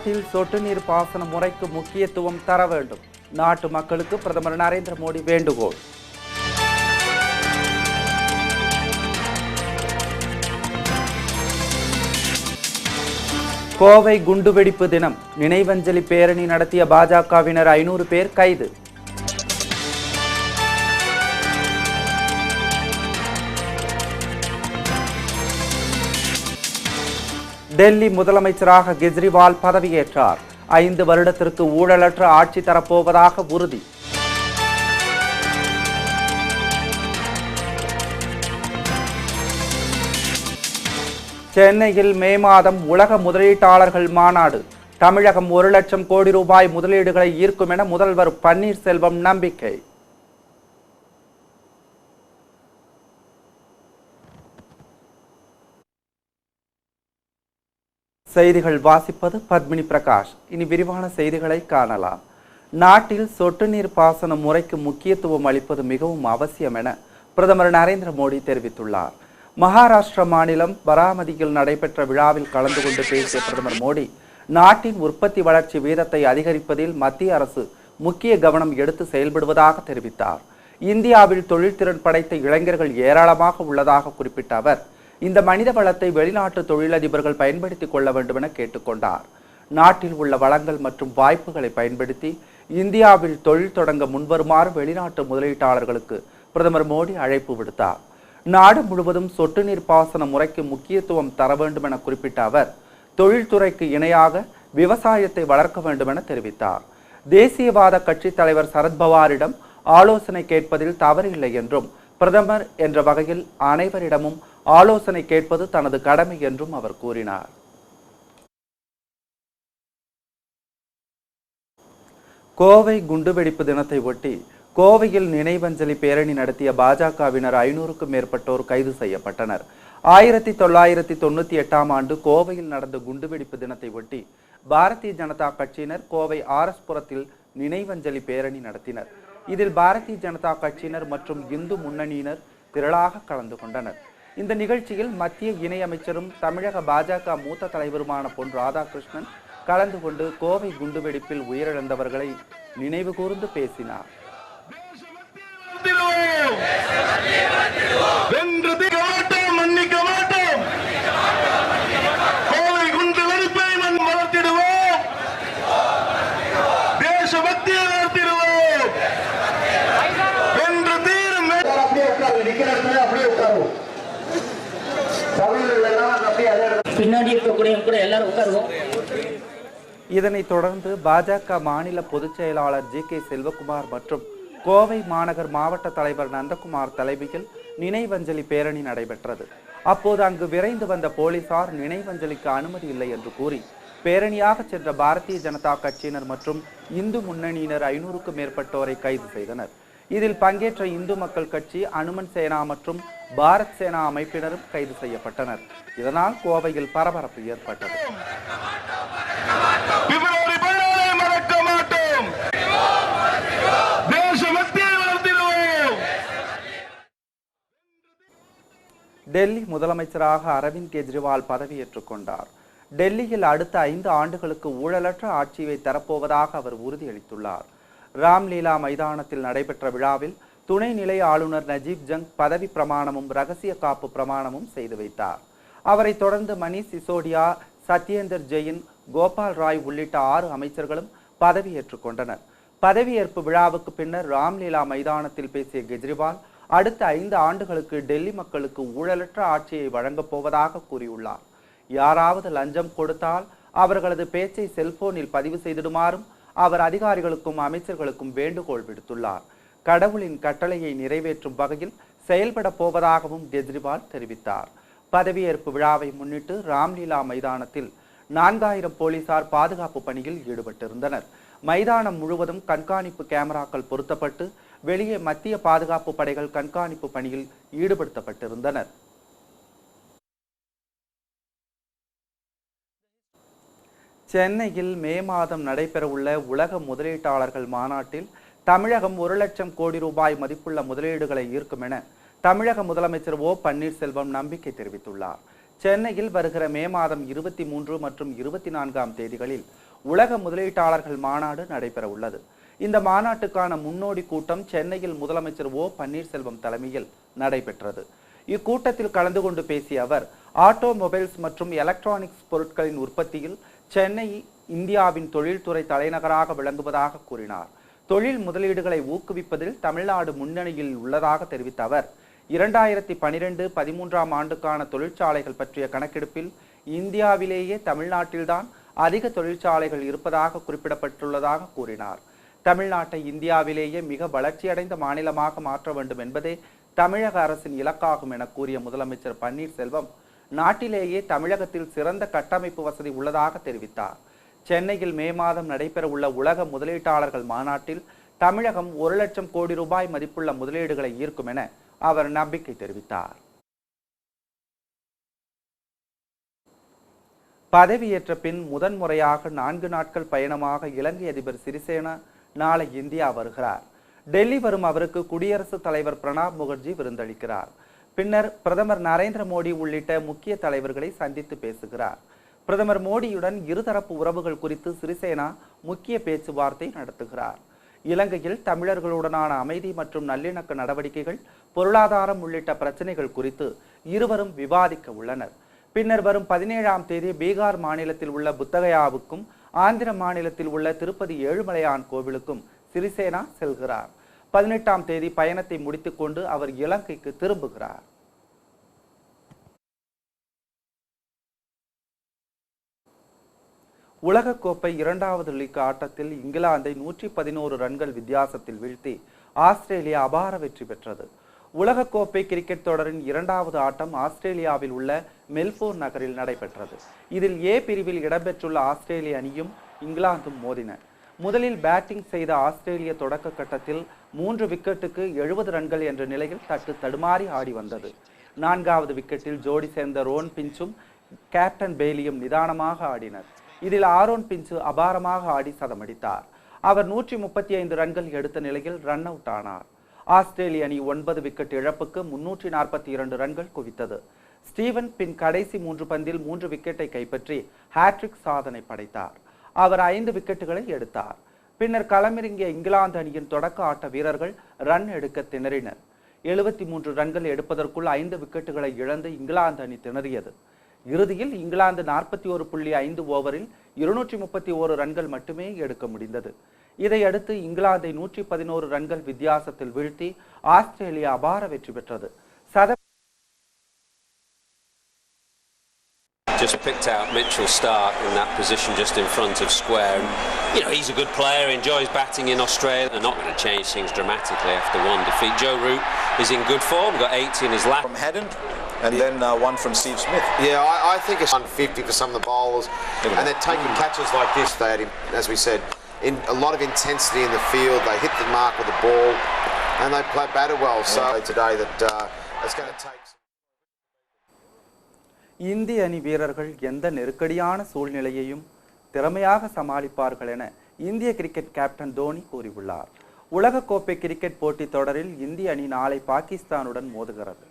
நாட்டில் சொட்டு நீர் பாசன முறைக்கு முக்கியத்துவம் தர வேண்டும். நாட்டு மக்களுக்கு பிரதமர் நரேந்திர மோடி வேண்டுகோள். கோவை குண்டுவெடிப்பு தினம். நினைவஞ்சலி பேரணி நடத்திய பாஜகவினர் ஐநூறு பேர் கைது. டெல்லி முதலமைச்சராக கெஜ்ரிவால் பதவியேற்றார். ஐந்து வருடத்திற்கு ஊழலற்ற ஆட்சி தரப்போவதாக உறுதி. சென்னையில் மே மாதம் உலக முதலீட்டாளர்கள் மாநாடு. தமிழகம் ஒரு லட்சம் கோடி ரூபாய் முதலீடுகளை ஈர்க்கும் என முதல்வர் பன்னீர்செல்வம் நம்பிக்கை. செய்திகள் வாசிப்பது பத்மினி பிரகாஷ். இனி விரிவான செய்திகளை காணலாம். நாட்டில் சொட்டு நீர் பாசன முறைக்கு முக்கியத்துவம் அளிப்பது மிகவும் அவசியம் என பிரதமர் நரேந்திர மோடி தெரிவித்துள்ளார். மகாராஷ்டிர மாநிலம் பராமதியில் நடைபெற்ற விழாவில் கலந்து கொண்டு பேசிய பிரதமர் மோடி நாட்டின் உற்பத்தி வளர்ச்சி வீதத்தை அதிகரிப்பதில் மத்திய அரசு முக்கிய கவனம் எடுத்து செயல்படுவதாக தெரிவித்தார். இந்தியாவில் தொழில்திறன் படைத்த இளைஞர்கள் ஏராளமாக உள்ளதாக குறிப்பிட்ட அவர் இந்த மனித வளத்தை வெளிநாட்டு தொழிலதிபர்கள் பயன்படுத்திக் கொள்ள வேண்டும் என கேட்டுக்கொண்டார். நாட்டில் உள்ள வளங்கள் மற்றும் வாய்ப்புகளை பயன்படுத்தி இந்தியாவில் தொழில் தொடங்க முன்வருமாறு வெளிநாட்டு முதலீட்டாளர்களுக்கு பிரதமர் மோடி அழைப்பு விடுத்தார். நாடு முழுவதும் சொட்டு நீர் பாசன முறைக்கு முக்கியத்துவம் தர வேண்டும் என குறிப்பிட்ட அவர் தொழில்துறைக்கு இணையாக விவசாயத்தை வளர்க்க வேண்டும் என தெரிவித்தார். தேசியவாத கட்சித் தலைவர் சரத்பவாரிடம் ஆலோசனை கேட்பதில் தவறில்லை என்றும் பிரதமர் என்ற வகையில் அனைவரிடமும் ஆலோசனை கேட்பது தனது கடமை என்றும் அவர் கூறினார். கோவை குண்டுவெடிப்பு தினத்தை ஒட்டி கோவையில் நினைவஞ்சலி பேரணி நடத்திய பாஜகவினர் ஐநூறுக்கும் மேற்பட்டோர் கைது செய்யப்பட்டனர். ஆயிரத்தி தொள்ளாயிரத்தி தொண்ணூத்தி எட்டாம் ஆண்டு கோவையில் நடந்த குண்டுவெடிப்பு தினத்தை ஒட்டி பாரதிய ஜனதா கட்சியினர் கோவை ஆர்எஸ் புரத்தில் நினைவஞ்சலி பேரணி நடத்தினர். இதில் பாரதிய ஜனதா கட்சியினர் மற்றும் இந்து முன்னணியினர் திரளாக கலந்து கொண்டனர். இந்த நிகழ்ச்சியில் மத்திய இணையமைச்சரும் தமிழக பாஜக மூத்த தலைவருமான பொன் ராதாகிருஷ்ணன் கலந்து கொண்டு கோவை குண்டுவெடிப்பில் உயிரிழந்தவர்களை நினைவு கூர்ந்து பேசினார். பின்னாடி கூட எல்லாரும் உட்காருவோம். இதனைத் தொடர்ந்து பாஜக மாநில பொதுச் செயலாளர் ஜி கே செல்வகுமார் மற்றும் கோவை மாநகர் மாவட்ட தலைவர் நந்தகுமார் தலைமையில் நினைவஞ்சலி பேரணி நடைபெற்றது. அப்போது அங்கு விரைந்து வந்த போலீசார் நினைவஞ்சலிக்கு அனுமதி இல்லை என்று கூறி பேரணியாக சென்ற பாரதிய ஜனதா கட்சியினர் மற்றும் இந்து முன்னணியினர் ஐநூறுக்கும் மேற்பட்டோரை கைது செய்தனர். இதில் பங்கேற்ற இந்து மக்கள் கட்சி அனுமன் சேனா மற்றும் பாரத் சேனா அமைப்பினரும் கைது செய்யப்பட்டனர். இதனால் கோவையில் பரபரப்பு ஏற்பட்டது. டெல்லி முதலமைச்சராக அரவிந்த் கெஜ்ரிவால் பதவியேற்றுக் கொண்டார். டெல்லியில் அடுத்த ஐந்து ஆண்டுகளுக்கு ஊழலற்ற ஆட்சியை தரப்போவதாக அவர் உறுதியளித்துள்ளார். ராம்லீலா மைதானத்தில் நடைபெற்ற விழாவில் துணைநிலை ஆளுநர் நஜீப் ஜங் பதவி பிரமாணமும் ரகசிய காப்பு பிரமாணமும் செய்து வைத்தார். அவரைத் தொடர்ந்து மணீஷ் சிசோடியா சத்யேந்தர் ஜெயின் கோபால் ராய் உள்ளிட்ட ஆறு அமைச்சர்களும் பதவியேற்றுக் கொண்டனர். பதவியேற்பு விழாவுக்கு பின்னர் ராம்லீலா மைதானத்தில் பேசிய கெஜ்ரிவால் அடுத்த ஐந்து ஆண்டுகளுக்கு டெல்லி மக்களுக்கு ஊழலற்ற ஆட்சியை வழங்கப் போவதாக கூறியுள்ளார். யாராவது லஞ்சம் கொடுத்தால் அவர்களது பேச்சை செல்போனில் பதிவு செய்திடுமாறும் அவர் அதிகாரிகளுக்கும் அமைச்சர்களுக்கும் வேண்டுகோள் விடுத்துள்ளார். கடவுளின் கட்டளையை நிறைவேற்றும் வகையில் செயல்பட போவதாகவும் கெஜ்ரிவால் தெரிவித்தார். பதவியேற்பு விழாவை முன்னிட்டு ராம்லீலா மைதானத்தில் நான்காயிரம் போலீசார் பாதுகாப்பு பணியில் ஈடுபட்டிருந்தனர். மைதானம் முழுவதும் கண்காணிப்பு கேமராக்கள் பொருத்தப்பட்டு வெளியே மத்திய பாதுகாப்பு படைகள் கண்காணிப்பு பணியில் ஈடுபடுத்தப்பட்டிருந்தனர். சென்னையில் மே மாதம் நடைபெறவுள்ள உலக முதலீட்டாளர்கள் மாநாட்டில் தமிழகம் ஒரு லட்சம் கோடி ரூபாய் மதிப்புள்ள முதலீடுகளை ஈர்க்கும் என தமிழக முதலமைச்சர் ஓ பன்னீர்செல்வம் நம்பிக்கை தெரிவித்துள்ளார். சென்னையில் வருகிற மே மாதம் இருபத்தி மூன்று மற்றும் இருபத்தி நான்காம் தேதிகளில் உலக முதலீட்டாளர்கள் மாநாடு நடைபெற உள்ளது. இந்த மாநாட்டுக்கான முன்னோடி கூட்டம் சென்னையில் முதலமைச்சர் ஓ பன்னீர்செல்வம் தலைமையில் நடைபெற்றது. இக்கூட்டத்தில் கலந்து கொண்டு பேசிய அவர் ஆட்டோமொபைல்ஸ் மற்றும் எலக்ட்ரானிக்ஸ் பொருட்களின் உற்பத்தியில் சென்னை இந்தியாவின் தொழில்துறை தலைநகராக விளங்குவதாக கூறினார். தொழில் முதலீடுகளை ஊக்குவிப்பதில் தமிழ்நாடு முன்னணியில் உள்ளதாக தெரிவித்த அவர் இரண்டாயிரத்தி பனிரெண்டு பதிமூன்றாம் ஆண்டுக்கான தொழிற்சாலைகள் பற்றிய கணக்கெடுப்பில் இந்தியாவிலேயே தமிழ்நாட்டில்தான் அதிக தொழிற்சாலைகள் இருப்பதாக குறிப்பிடப்பட்டுள்ளதாக கூறினார். தமிழ்நாட்டை இந்தியாவிலேயே மிக வளர்ச்சியடைந்த மாநிலமாக மாற்ற வேண்டும் என்பதே தமிழக அரசின் இலக்காகும் என கூறிய முதலமைச்சர் பன்னீர்செல்வம் நாட்டிலேயே தமிழகத்தில் சிறந்த கட்டமைப்பு வசதி உள்ளதாக தெரிவித்தார். சென்னையில் மே மாதம் நடைபெறவுள்ள உலக முதலீட்டாளர்கள் மாநாட்டில் தமிழகம் ஒரு லட்சம் கோடி ரூபாய் மதிப்புள்ள முதலீடுகளை ஈர்க்கும் என அவர் நம்பிக்கை தெரிவித்தார். பதவியேற்ற பின் முதன்முறையாக நான்கு நாட்கள் பயணமாக இலங்கை அதிபர் சிறிசேனா நாளை இந்தியா வருகிறார். டெல்லி வரும் அவருக்கு குடியரசுத் தலைவர் பிரணாப் முகர்ஜி விருந்தளிக்கிறார். பின்னர் பிரதமர் நரேந்திர மோடி உள்ளிட்ட முக்கிய தலைவர்களை சந்தித்து பேசுகிறார். பிரதமர் மோடியுடன் இருதரப்பு உறவுகள் குறித்து சிறிசேனா முக்கிய பேச்சுவார்த்தை நடத்துகிறார். இலங்கையில் தமிழர்களுடனான அமைதி மற்றும் நல்லிணக்க நடவடிக்கைகள் பொருளாதாரம் உள்ளிட்ட பிரச்சனைகள் குறித்து இருவரும் விவாதிக்க உள்ளனர். பின்னர் வரும் பதினேழாம் தேதி பீகார் மாநிலத்தில் உள்ள புத்தகயாவுக்கும் ஆந்திர மாநிலத்தில் உள்ள திருப்பதி ஏழுமலையான் கோவிலுக்கும் சிறிசேனா செல்கிறார். பதினெட்டாம் தேதி பயணத்தை முடித்துக்கொண்டு அவர் இலங்கைக்கு திரும்புகிறார். உலகக்கோப்பை இரண்டாவது லீக் ஆட்டத்தில் இங்கிலாந்தை நூற்றி பதினோரு ரன்கள் வித்தியாசத்தில் வீழ்த்தி ஆஸ்திரேலியா அபார வெற்றி பெற்றது. உலகக்கோப்பை கிரிக்கெட் தொடரின் இரண்டாவது ஆட்டம் ஆஸ்திரேலியாவில் உள்ள மெல்போர்ன் நகரில் நடைபெற்றது. இதில் ஏ பிரிவில் இடம்பெற்றுள்ள ஆஸ்திரேலிய அணியும் இங்கிலாந்தும் மோதின. முதலில் பேட்டிங் செய்த ஆஸ்திரேலிய தொடக்க கட்டத்தில் மூன்று விக்கெட்டுக்கு எழுபது ரன்கள் என்ற நிலையில் தட்டு தடுமாறி ஆடி வந்தது. நான்காவது விக்கெட்டில் ஜோடி சேர்ந்த ரோன் பிஞ்சும் கேப்டன் பெய்லியும் நிதானமாக ஆடினர். இதில் ஆரோன் பிஞ்சு அபாரமாக ஆடி சதமடித்தார். அவர் நூற்றி முப்பத்தி ஐந்து ரன்கள் எடுத்த நிலையில் ரன் அவுட் ஆனார். ஆஸ்திரேலிய அணி ஒன்பது விக்கெட் இழப்புக்கு முன்னூற்றி நாற்பத்தி இரண்டு ரன்கள் குவித்தது. ஸ்டீவன் பின் கடைசி மூன்று பந்தில் மூன்று விக்கெட்டை கைப்பற்றி ஹாட்ரிக் சாதனை படைத்தார். அவர் ஐந்து விக்கெட்டுகளை எடுத்தார். பின்னர் களமிறங்கிய இங்கிலாந்து அணியின் தொடக்க ஆட்ட வீரர்கள் ரன் எடுக்க திணறினர். எழுபத்தி மூன்று ரன்கள் எடுப்பதற்குள் ஐந்து விக்கெட்டுகளை இழந்து இங்கிலாந்து அணி திணறியது. இறுதியில் இங்கிலாந்து நாற்பத்தி ஒரு புள்ளி ஐந்து ஓவரில் இருநூற்றி முப்பத்தி ஓரு ரன்கள் மட்டுமே எடுக்க முடிந்தது இதையடுத்து இங்கிலாந்தை நூற்றி பதினோரு ரன்கள் வித்தியாசத்தில் வீழ்த்தி ஆஸ்திரேலியா அபார வெற்றி பெற்றது சத just picked out Mitchell Stark in that position just in front of square. And, you know, he's a good player, enjoys batting in Australia. They're not going to change things dramatically after one defeat. Joe Root is in good form, got 80 in his lap. from Haddon, and then uh, one from Steve Smith. Yeah, I, I think it's 150 for some of the bowlers, and they're taking catches like this. They had, as we said, in a lot of intensity in the field. They hit the mark with the ball, and they play batted well. So today that uh, it's going to take. இந்திய அணி வீரர்கள் எந்த நெருக்கடியான சூழ்நிலையையும் திறமையாக சமாளிப்பார்கள் என இந்திய cricket captain Dhoni கூறியுள்ளார் உலகக்கோப்பை கிரிக்கெட் போட்டித் தொடரில் இந்திய அணி நாளை பாகிஸ்தானுடன் மோதுகிறது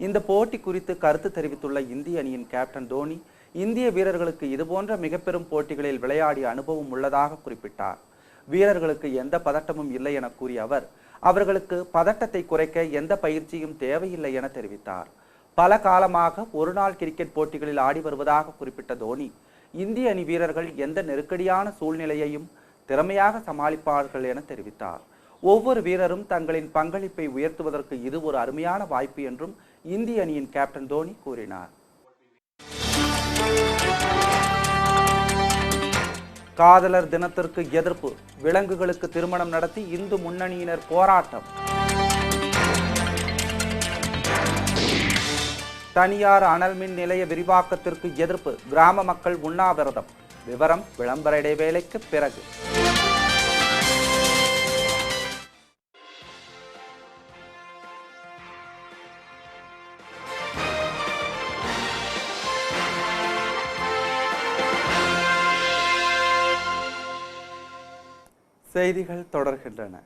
இந்த போட்டி குறித்து கருத்து தெரிவித்துள்ள இந்திய அணியின் கேப்டன் தோனி இந்திய வீரர்களுக்கு இதுபோன்ற மிகப்பெரும் போட்டிகளில் விளையாடிய அனுபவம் உள்ளதாக குறிப்பிட்டார். வீரர்களுக்கு எந்த பதட்டமும் இல்லை என கூறிய அவர் அவர்களுக்கு பதட்டத்தை குறைக்க எந்த பயிற்சியும் தேவையில்லை என தெரிவித்தார். பல காலமாக ஒருநாள் கிரிக்கெட் போட்டிகளில் ஆடி வருவதாக குறிப்பிட்ட தோனி இந்திய அணி வீரர்கள் எந்த நெருக்கடியான சூழ்நிலையையும் திறமையாக சமாளிப்பார்கள் என தெரிவித்தார். ஒவ்வொரு வீரரும் தங்களின் பங்களிப்பை உயர்த்துவதற்கு இது ஒரு அருமையான வாய்ப்பு என்றும் இந்திய அணியின் கேப்டன் தோனி கூறினார். காதலர் தினத்திற்கு எதிர்ப்பு. விலங்குகளுக்கு திருமணம் நடத்தி இந்து முன்னணியினர் போராட்டம். தனியார் அனல் மின் நிலைய விரிவாக்கத்திற்கு எதிர்ப்பு. கிராம மக்கள் உண்ணாவிரதம். விவரம் விளம்பர இடைவேளைக்கு பிறகு. செய்திகள் தொடர்கின்றன.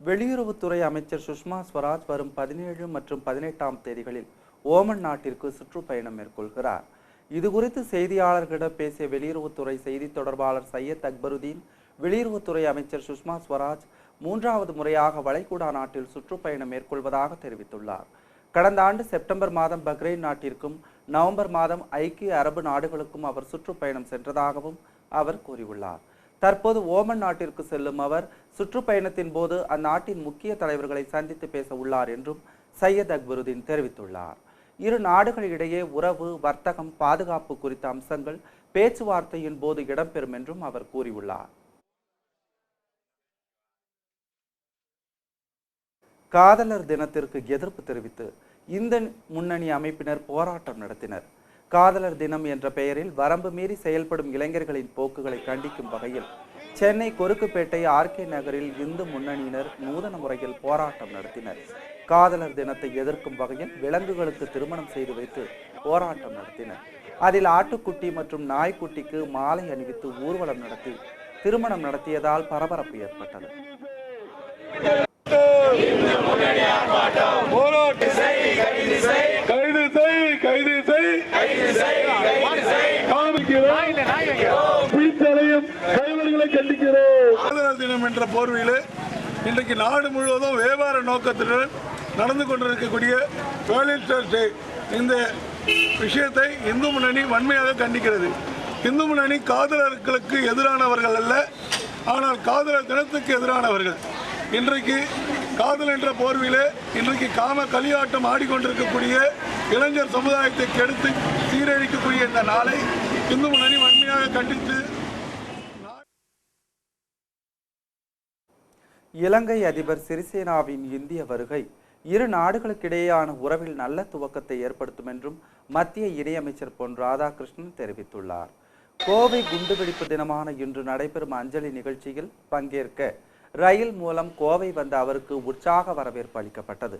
வெளியுறவுத்துறை அமைச்சர் சுஷ்மா ஸ்வராஜ் வரும் பதினேழு மற்றும் பதினெட்டாம் தேதிகளில் ஓமன் நாட்டிற்கு சுற்றுப்பயணம் மேற்கொள்கிறார். இதுகுறித்து செய்தியாளர்களிடம் பேசிய வெளியுறவுத்துறை செய்தி தொடர்பாளர் சையத் அக்பருதீன் வெளியுறவுத்துறை அமைச்சர் சுஷ்மா ஸ்வராஜ் மூன்றாவது முறையாக வளைகுடா நாட்டில் சுற்றுப்பயணம் மேற்கொள்வதாக தெரிவித்துள்ளார். கடந்த ஆண்டு செப்டம்பர் மாதம் பக்ரைன் நாட்டிற்கும் நவம்பர் மாதம் ஐக்கிய அரபு நாடுகளுக்கும் அவர் சுற்றுப்பயணம் சென்றதாகவும் அவர் கூறியுள்ளார். தற்போது ஓமன் நாட்டிற்கு செல்லும் அவர் சுற்றுப்பயணத்தின் போது அந்நாட்டின் முக்கிய தலைவர்களை சந்தித்து பேச உள்ளார் என்றும் சையத் அக்பருதீன் தெரிவித்துள்ளார். இரு நாடுகளிடையே உறவு வர்த்தகம் பாதுகாப்பு குறித்த அம்சங்கள் பேச்சுவார்த்தையின் போது இடம்பெறும் என்றும் அவர் கூறியுள்ளார். காதலர் தினத்திற்கு எதிர்ப்பு தெரிவித்து இந்த முன்னணி அமைப்பினர் போராட்டம் நடத்தினர். காதலர் தினம் என்ற பெயரில் வரம்பு மீறி செயல்படும் இளைஞர்களின் போக்குகளை கண்டிக்கும் வகையில் சென்னை கொருக்குப்பேட்டை ஆர்கே நகரில் இந்து முன்னணியினர் நூதன முறையில் போராட்டம் நடத்தினர். காதலர் தினத்தை எதிர்க்கும் வகையில் விலங்குகளுக்கு திருமணம் செய்து வைத்து போராட்டம் நடத்தினர். அதில் ஆட்டுக்குட்டி மற்றும் நாய்க்குட்டிக்கு மாலை அணிவித்து ஊர்வலம் நடத்தி திருமணம் நடத்தியதால் பரபரப்பு ஏற்பட்டது. கைது செய் கைது செய் காமிக்கிறோம். பிடித்தலையும் கைவர்களை கண்டிக்கிறோம். காதலர் தினம் என்ற போர்வையில் இன்றைக்கு நாடு முழுவதும் வியாபார நோக்கத்துடன் நடந்து கொண்டிருக்கக்கூடிய வேலண்டைன்ஸ் டே இந்த விஷயத்தை இந்து முன்னணி வன்மையாக கண்டிக்கிறது. இந்து முன்னணி காதலர்களுக்கு எதிரானவர்கள் அல்ல ஆனால் காதலர் தினத்துக்கு எதிரானவர்கள். இன்றைக்கு காதல் என்ற போர்விலே இன்றைக்கு காம களியாட்டம் ஆடிக்கொண்டிருக்கக்கூடிய இளைஞர் சமுதாயத்தை கெடுத்து சீரழிக்கக்கூடிய இந்த நாளை இந்து முன்னணி வன்மையாக கண்டித்து இலங்கை அதிபர் சிறிசேனாவின் இந்திய வருகை இரு நாடுகளுக்கிடையேயான உறவில் நல்ல துவக்கத்தை ஏற்படுத்தும் என்றும் மத்திய இணையமைச்சர் பொன் ராதாகிருஷ்ணன் தெரிவித்துள்ளார். கோவை குண்டுவெடிப்பு தினமான இன்று நடைபெறும் அஞ்சலி நிகழ்ச்சியில் பங்கேற்க ரயில் மூலம் கோவை வந்த அவருக்கு உற்சாக வரவேற்பு அளிக்கப்பட்டது.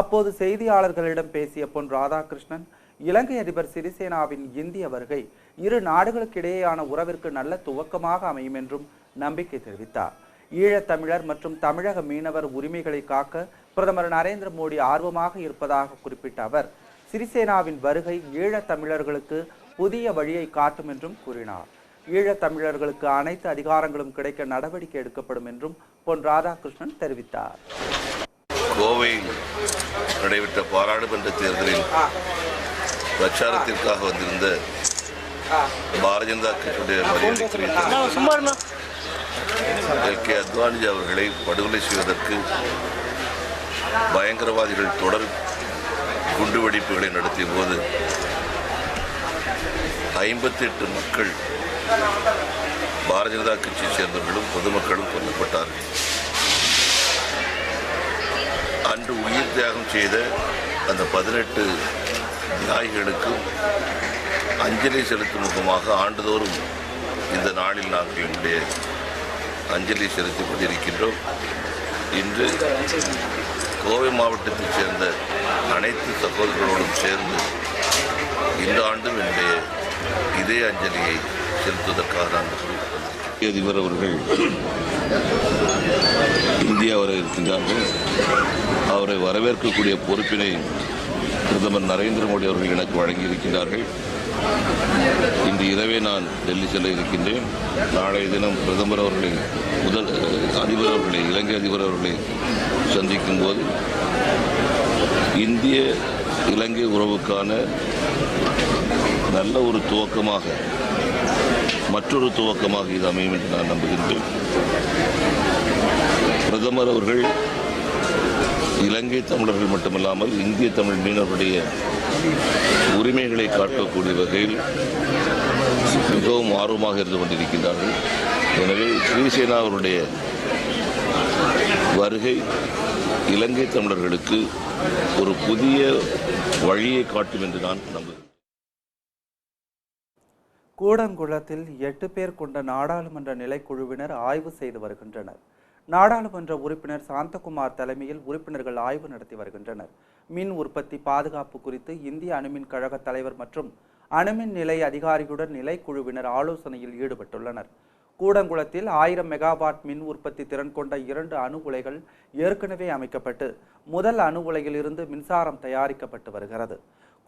அப்போது செய்தியாளர்களிடம் பேசிய பொன் ராதாகிருஷ்ணன் இலங்கை அதிபர் சிறிசேனாவின் இந்திய வருகை இரு நாடுகளுக்கிடையேயான உறவிற்கு நல்ல துவக்கமாக அமையும் என்றும் நம்பிக்கை தெரிவித்தார். ஈழத்தமிழர் மற்றும் தமிழக மீனவர் உரிமைகளை காக்க பிரதமர் நரேந்திர மோடி ஆர்வமாக இருப்பதாக குறிப்பிட்ட அவர் சிறிசேனாவின் வருகை ஈழத்தமிழர்களுக்கு புதிய வழியை காட்டும் என்றும் கூறினார். ஈழத்தமிழர்களுக்கு அனைத்து அதிகாரங்களும் கிடைக்க நடவடிக்கை எடுக்கப்படும் என்றும் பொன் ராதாகிருஷ்ணன் தெரிவித்தார். கோவையில் நடைபெற்ற பாராளுமன்ற தேர்தலில் பிரச்சாரத்திற்காக வந்திருந்த பாரதிய ஜனதா கட்சியுடைய மரியாதைக்குரிய எல் கே அத்வானிஜி அவர்களை படுகொலை செய்வதற்கு பயங்கரவாதிகள் தொடர் குண்டுவெடிப்புகளை நடத்திய போது ஐம்பத்தெட்டு மக்கள் பாரதிய ஜனதா கட்சியைச் சேர்ந்தவர்களும் பொதுமக்களும் கொல்லப்பட்டார்கள். அன்று உயிர் தியாகம் செய்த அந்த பதினெட்டு தியாகிகளுக்கும் அஞ்சலி செலுத்தும் முகமாக ஆண்டுதோறும் இந்த நாளில் நாங்கள் என்னுடைய அஞ்சலி செலுத்திக் கொண்டிருக்கின்றோம். இன்று கோவை மாவட்டத்தைச் சேர்ந்த அனைத்து சகோதரர்களோடும் சேர்ந்து இந்த ஆண்டும் என்னுடைய இதே அஞ்சலியை செலுத்துவதற்காக நான் அதிபர் அவர்கள் இந்தியா வர இருக்கின்றார்கள். அவரை வரவேற்கக்கூடிய பொறுப்பினை பிரதமர் நரேந்திர மோடி அவர்கள் எனக்கு வழங்கியிருக்கிறார்கள் இன்று இரவே நான் டெல்லி செல்ல இருக்கின்றேன். நாளைய தினம் பிரதமர் அவர்களை முதல் அதிபர் அவர்களை இலங்கை அதிபர் அவர்களை சந்திக்கும் போது இந்திய இலங்கை உறவுக்கான நல்ல ஒரு துவக்கமாக மற்றொரு துவக்கமாக இது அமையும் என்று நான் நம்புகின்றேன். பிரதமர் அவர்கள் இலங்கை தமிழர்கள் மட்டுமல்லாமல் இந்திய தமிழ் மீனவருடைய உரிமைகளை காட்டக்கூடிய வகையில் மிகவும் ஆர்வமாக இருந்து கொண்டிருக்கின்றார்கள். எனவே ஸ்ரீசேனா அவருடைய வருகை இலங்கை தமிழர்களுக்கு ஒரு புதிய வழியை காட்டும் என்று நான் நம்புகிறேன். கூடங்குளத்தில் எட்டு பேர் கொண்ட நாடாளுமன்ற நிலைக்குழுவினர் ஆய்வு செய்து வருகின்றனர். நாடாளுமன்ற உறுப்பினர் சாந்தகுமார் தலைமையில் உறுப்பினர்கள் ஆய்வு நடத்தி வருகின்றனர். மின் உற்பத்தி பாதுகாப்பு குறித்து இந்திய அணுமின் கழக தலைவர் மற்றும் அணுமின் நிலை அதிகாரியுடன் நிலைக்குழுவினர் ஆலோசனையில் ஈடுபட்டுள்ளனர். கூடங்குளத்தில் ஆயிரம் மெகாவாட் மின் உற்பத்தி திறன் கொண்ட இரண்டு அணு உலைகள் ஏற்கனவே அமைக்கப்பட்டு முதல் அணு உலையில் இருந்து மின்சாரம் தயாரிக்கப்பட்டு வருகிறது.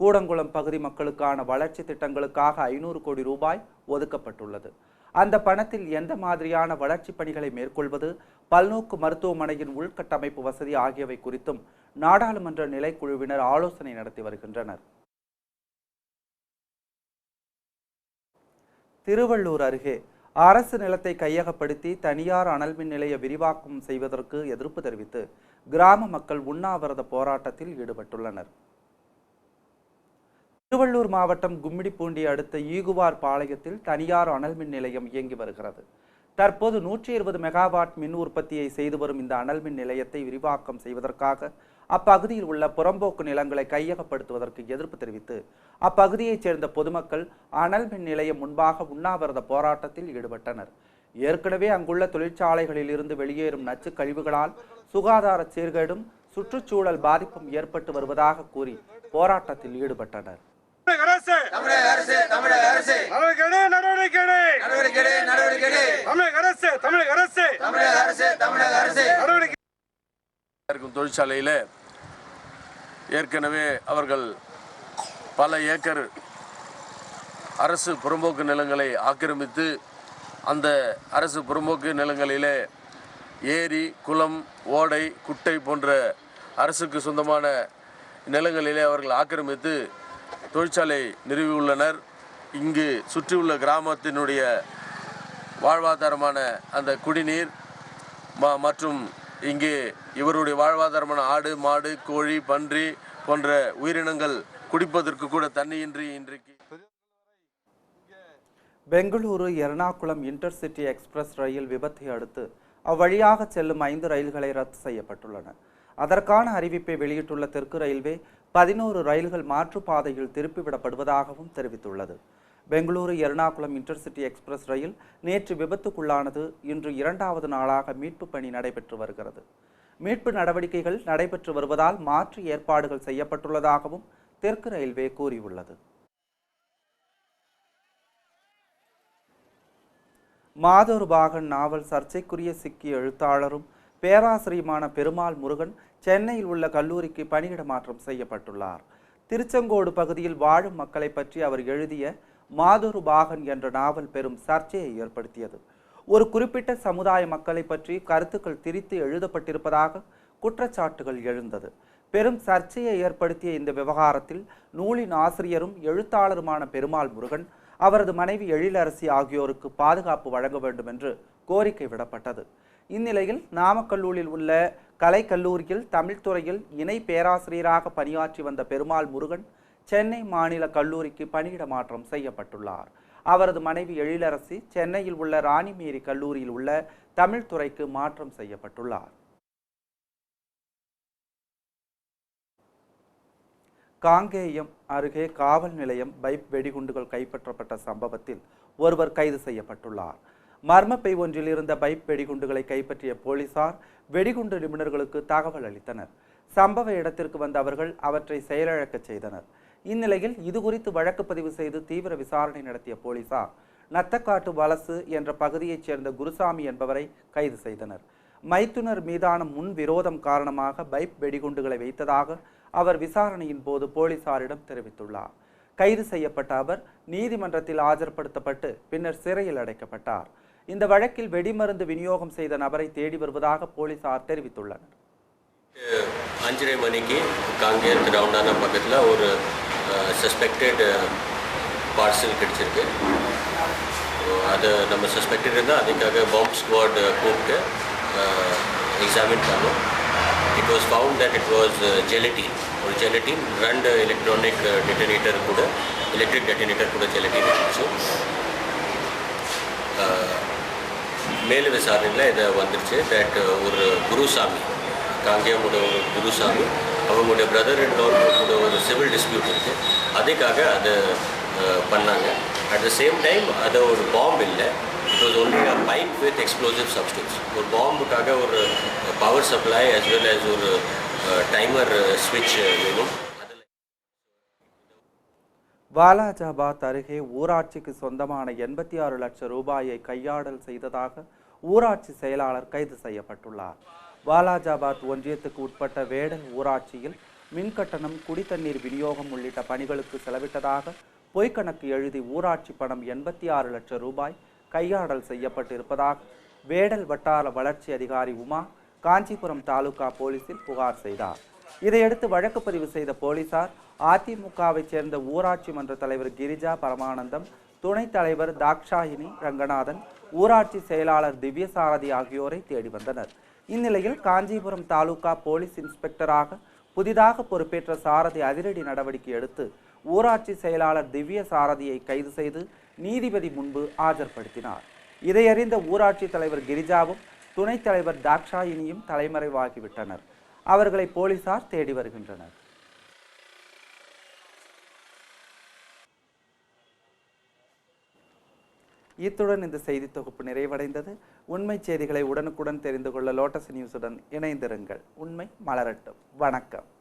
கூடங்குளம் பகுதி மக்களுக்கான வளர்ச்சி திட்டங்களுக்காக ஐநூறு கோடி ரூபாய் ஒதுக்கப்பட்டுள்ளது. அந்த பணத்தில் எந்த மாதிரியான வளர்ச்சி பணிகளை மேற்கொள்வது பல்நோக்கு மருத்துவமனையின் உள்கட்டமைப்பு வசதி ஆகியவை குறித்தும் நாடாளுமன்ற நிலைக்குழுவினர் ஆலோசனை நடத்தி வருகின்றனர். திருவள்ளூர் அருகே அரசு நிலத்தை கையகப்படுத்தி தனியார் அனல் மின் நிலைய விரிவாக்கம் செய்வதற்கு எதிர்ப்பு தெரிவித்து கிராம மக்கள் உண்ணாவிரத போராட்டத்தில் ஈடுபட்டுள்ளனர். திருவள்ளூர் மாவட்டம் கும்மிடிப்பூண்டி அடுத்த ஈகுவார் பாளையத்தில் தனியார் அனல் மின் நிலையம் இயங்கி வருகிறது. தற்போது நூற்றி இருபது மெகாவாட் மின் உற்பத்தியை செய்து வரும் இந்த அனல் மின் நிலையத்தை விரிவாக்கம் செய்வதற்காக அப்பகுதியில் உள்ள புறம்போக்கு நிலங்களை கையகப்படுத்துவதற்கு எதிர்ப்பு தெரிவித்து அப்பகுதியைச் சேர்ந்த பொதுமக்கள் அனல் மின் நிலையம் முன்பாக உண்ணாவிரத போராட்டத்தில் ஈடுபட்டனர். ஏற்கனவே அங்குள்ள தொழிற்சாலைகளில் இருந்து வெளியேறும் நச்சு கழிவுகளால் சுகாதார சீர்கேடும் சுற்றுச்சூழல் பாதிப்பும் ஏற்பட்டு வருவதாக கூறி போராட்டத்தில் ஈடுபட்டனர். அரசு தமிழக அரசு தமிழக அரசு நடவடிக்கை நடவடிக்கை. நடவடிக்கை. தமிழக அரசு தமிழக அரசு தமிழக அரசு தமிழக அரசு நடவடிக்கை இருக்கும் தொழிற்சாலையில் ஏற்கனவே அவர்கள் பல ஏக்கர் அரசு புறம்போக்கு நிலங்களை ஆக்கிரமித்து அந்த அரசு புறம்போக்கு நிலங்களிலே ஏரி குளம் ஓடை குட்டை போன்ற அரசுக்கு சொந்தமான நிலங்களிலே அவர்கள் ஆக்கிரமித்து தொழிற்சாலை நிறுவியுள்ளனர். இங்கு சுற்றியுள்ள கிராமத்தினுடைய வாழ்வாதாரமான அந்த குடிநீர் ம- மற்றும் இங்கே இவருடைய வாழ்வாதாரமான ஆடு மாடு கோழி பன்றி போன்ற உயிரினங்கள் குடிப்பதற்கு கூட தண்ணியின்றி இன்றைக்கு பெங்களூரு எர்ணாகுளம் இன்டர்சிட்டி எக்ஸ்பிரஸ் ரயில் விபத்தை அடுத்து அவ்வழியாக செல்லும் ஐந்து ரயில்களை ரத்து செய்யப்பட்டுள்ளன. அதற்கான அறிவிப்பை வெளியிட்டுள்ள தெற்கு ரயில்வே பதினோரு ரயில்கள் மாற்றுப்பாதையில் திருப்பிவிடப்படுவதாகவும் தெரிவித்துள்ளது. பெங்களூரு எர்ணாகுளம் இன்டர்சிட்டி எக்ஸ்பிரஸ் ரயில் நேற்று விபத்துக்குள்ளானது. இன்று இரண்டாவது நாளாக மீட்பு பணி நடைபெற்று வருகிறது. மீட்பு நடவடிக்கைகள் நடைபெற்று வருவதால் மாற்று ஏற்பாடுகள் செய்யப்பட்டுள்ளதாகவும் தெற்கு ரயில்வே கூறியுள்ளது. மாதொரு பாகன் நாவல் சர்ச்சைக்குரிய சிக்கிய எழுத்தாளரும் பேராசிரியுமான பெருமாள் முருகன் சென்னையில் உள்ள கல்லூரிக்கு பணியிட மாற்றம் செய்யப்பட்டுள்ளார். திருச்செங்கோடு பகுதியில் வாழும் மக்களை பற்றி அவர் எழுதிய மாதொரு பாகன் என்ற நாவல் பெரும் சர்ச்சையை ஏற்படுத்தியது. ஒரு குறிப்பிட்ட சமுதாய மக்களை பற்றி கருத்துக்கள் திரித்து எழுதப்பட்டிருப்பதாக குற்றச்சாட்டுகள் எழுந்தது. பெரும் சர்ச்சையை ஏற்படுத்திய இந்த விவகாரத்தில் நூலின் ஆசிரியரும் எழுத்தாளருமான பெருமாள் முருகன் அவரது மனைவி எழிலரசி ஆகியோருக்கு பாதுகாப்பு வழங்க வேண்டும் என்று கோரிக்கை விடப்பட்டது. இந்நிலையில் நாமக்கல்லூரில் உள்ள கலைக்கல்லூரியில் தமிழ்துறையில் இணை பேராசிரியராக பணியாற்றி வந்த பெருமாள் முருகன் சென்னை மாநில கல்லூரிக்கு பணியிட மாற்றம் செய்யப்பட்டுள்ளார். அவரது மனைவி எழிலரசி சென்னையில் உள்ள ராணிமேரி கல்லூரியில் உள்ள தமிழ்துறைக்கு மாற்றம் செய்யப்பட்டுள்ளார். காங்கேயம் அருகே காவல் நிலையம் பைப் வெடிகுண்டுகள் கைப்பற்றப்பட்ட சம்பவத்தில் ஒருவர் கைது செய்யப்பட்டுள்ளார். மர்மப்பை ஒன்றில் இருந்த பைப் வெடிகுண்டுகளை கைப்பற்றிய போலீசார் வெடிகுண்டு நிபுணர்களுக்கு தகவல் அளித்தனர். சம்பவ இடத்திற்கு வந்த அவர்கள் அவற்றை செயலிழக்கச் செய்தனர். இந்நிலையில் இதுகுறித்து வழக்கு பதிவு செய்து தீவிர விசாரணை நடத்திய போலீசார் நத்தக்காட்டு வலசு என்ற பகுதியைச் சேர்ந்த குருசாமி என்பவரை கைது செய்தனர். மைத்துனர் மீதான முன் விரோதம் காரணமாக பைப் வெடிகுண்டுகளை வைத்ததாக அவர் விசாரணையின் போது போலீசாரிடம் தெரிவித்துள்ளார். கைது செய்யப்பட்ட அவர் நீதிமன்றத்தில் ஆஜர்படுத்தப்பட்டு பின்னர் சிறையில் அடைக்கப்பட்டார். இந்த வழக்கில் வெடிமருந்து விநியோகம் செய்த நபரை தேடி வருவதாக போலீசார் தெரிவித்துள்ளனர். அஞ்சரை மணிக்கு காங்கேயர் கிரவுண்டான பக்கத்தில் ஒரு சஸ்பெக்டட் பார்சல் கிடச்சிருக்கு. அதை நம்ம சஸ்பெக்டட் இருந்தால் அதுக்காக பாம்ப் ஸ்குவாட் கூப்பிட்டு எக்ஸாமின் பண்ணோம். It was found that it was gelatin ஒரு ஜெலட்டின் ரெண்டு எலக்ட்ரானிக் டெட்டனேட்டர் கூட எலக்ட்ரிக் டெட்டனேட்டர் கூட ஜெலட்டின் இருந்துச்சு. மேல் விசாரணையில் இதை வந்துருச்சு. தட் ஒரு குருசாமி காங்கேயமோட ஒரு குருசாமி அவங்களுடைய பிரதர் அண்ட் கூட ஒரு சிவில் டிஸ்பியூட் இருக்குது அதுக்காக அதை பண்ணாங்க. அட் த சேம் டைம் அது ஒரு பாம்பு இல்லை. It was only a pipe with explosive substance ஒரு பாம்புக்காக ஒரு power supply as well as ஒரு டைமர் ஸ்விட்ச் வேணும். வாலாஜாபாத் அருகே ஊராட்சிக்கு சொந்தமான எண்பத்தி ஆறு லட்சம் ரூபாயை கையாடல் செய்ததாக ஊராட்சி செயலாளர் கைது செய்யப்பட்டுள்ளார். வாலாஜாபாத் ஒன்றியத்துக்கு உட்பட்ட வேடல் ஊராட்சியில் மின் கட்டணம் குடித்தண்ணீர் விநியோகம் உள்ளிட்ட பணிகளுக்கு செலவிட்டதாக பொய்க்கணக்கு எழுதி ஊராட்சி பணம் எண்பத்தி ஆறு லட்சம் ரூபாய் கையாடல் செய்யப்பட்டிருப்பதாக வேடல் வட்டார வளர்ச்சி அதிகாரி உமா காஞ்சிபுரம் தாலுகா போலீசில் புகார் செய்தார். இதையடுத்து வழக்கு பதிவு செய்த போலீசார் அதிமுகவைச் சேர்ந்த ஊராட்சி மன்ற தலைவர் கிரிஜா பரமானந்தம் துணைத் தலைவர் தாக்ஷாயினி ரங்கநாதன் ஊராட்சி செயலாளர் திவ்யசாரதி ஆகியோரை தேடி வந்தனர். இந்நிலையில் காஞ்சிபுரம் தாலுகா போலீஸ் இன்ஸ்பெக்டராக புதிதாக பொறுப்பேற்ற சாரதி அதிரடி நடவடிக்கை எடுத்து ஊராட்சி செயலாளர் திவ்ய சாரதியை கைது செய்து நீதிபதி முன்பு ஆஜர்படுத்தினார். இதையறிந்த ஊராட்சி தலைவர் கிரிஜாவும் துணைத் தலைவர் தாக்ஷாயினியும் தலைமறைவாகிவிட்டனர். அவர்களை போலீசார் தேடி வருகின்றனர். இத்துடன் இந்த செய்தி தொகுப்பு நிறைவடைந்தது. உண்மை செய்திகளை உடனுக்குடன் தெரிந்து கொள்ள லோட்டஸ் நியூஸுடன் இணைந்திருங்கள். உண்மை மலரட்டும். வணக்கம்.